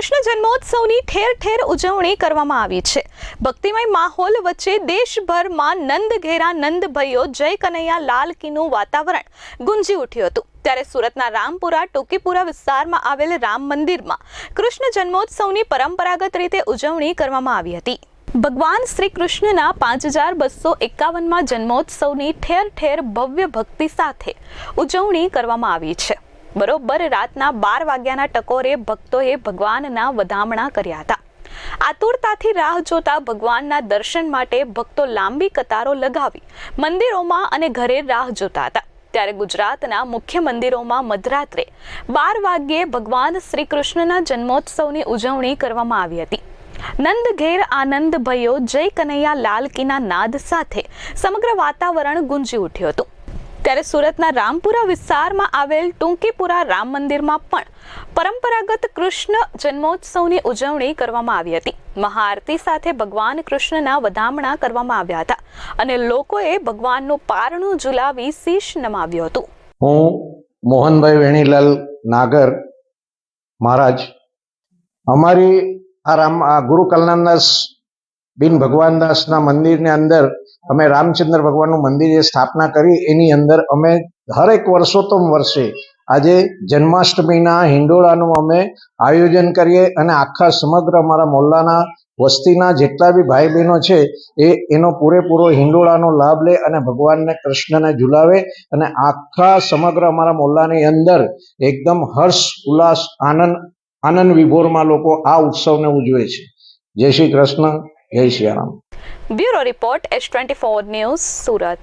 કૃષ્ણ જન્મોત્સવની ઠેર ઠેર ઉજવણી કરવામાં આવી છે. ભક્તિમય માહોલ વચ્ચે દેશભરમાં નંદ ઘેરા નંદ ભાઈઓ જય કનૈયા, લાલ કીનું વાતાવરણ ગુંજી ઉઠ્યું હતું. ત્યારે સુરતના રામપુરા, ટોકીપુરા વિસ્તારમાં આવેલ રામ મંદિરમાં કૃષ્ણ જન્મોત્સવની પરંપરાગત રીતે ઉજવણી કરવામાં આવી હતી. ભગવાન શ્રી કૃષ્ણના પાંચ હજાર બસો એકાવનમાં જન્મોત્સવની ઠેર ઠેર ભવ્ય ભક્તિ સાથે ઉજવણી કરવામાં આવી છે. બરોબર, રાતના બાર વાગ્યાના ટકોરે ભક્તોએ ભગવાનના વધામણા કર્યા હતા. આતુરતાથી રાહ જોતા ભગવાનના દર્શન માટે ભક્તો લાંબી કતારો લગાવી મંદિરોમાં અને ઘરે રાહ જોતા હતા. ત્યારે ગુજરાતના મુખ્ય મંદિરોમાં મધરાત્રે બાર વાગ્યે ભગવાન શ્રી કૃષ્ણના જન્મોત્સવની ઉજવણી કરવામાં આવી હતી. નંદ ઘેર આનંદ ભયો જય કનૈયા લાલ કીના નાદ સાથે સમગ્ર વાતાવરણ ગુંજી ઉઠ્યું હતું. ત્યારે સુરતના રામપુરા વિસ્તારમાં આવેલ ટૂંકીપુરા રામ મંદિરમાં પણ પરંપરાગત કૃષ્ણ જન્મોત્સવની ઉજવણી કરવામાં આવી હતી. મહાઆરતી સાથે ભગવાન કૃષ્ણના વધામણા કરવામાં આવ્યા હતા અને લોકોએ ભગવાનનું પારણું ઝુલાવી શીશ નમાવ્યું હતું. હું મોહનભાઈ વેણીલાલ નાગર મહારાજ. અમારી આ રામ ગુરુ કલ્યાણદાસ બિન ભગવાનદાસના મંદિરની અંદર અમે રામચંદ્ર ભગવાનનું મંદિર જે સ્થાપના કરી, એની અંદર અમે હરેક વર્ષોત્તમ વર્ષે આજે જન્માષ્ટમીના હિંડોળાનું અમે આયોજન કરીએ અને આખા સમગ્ર અમારા મોલ્લાના વસ્તીના જેટલા બી ભાઈ બહેનો છે, એ એનો પૂરેપૂરો હિંડોળાનો લાભ લે અને ભગવાનને કૃષ્ણને ઝુલાવે અને આખા સમગ્ર અમારા મોલ્લાની અંદર એકદમ હર્ષ, ઉલ્લાસ, આનંદ આનંદ વિભોરમાં લોકો આ ઉત્સવને ઉજવે છે. જય શ્રી કૃષ્ણ. જય Shri Ram. Bureau report S twenty four news Surat.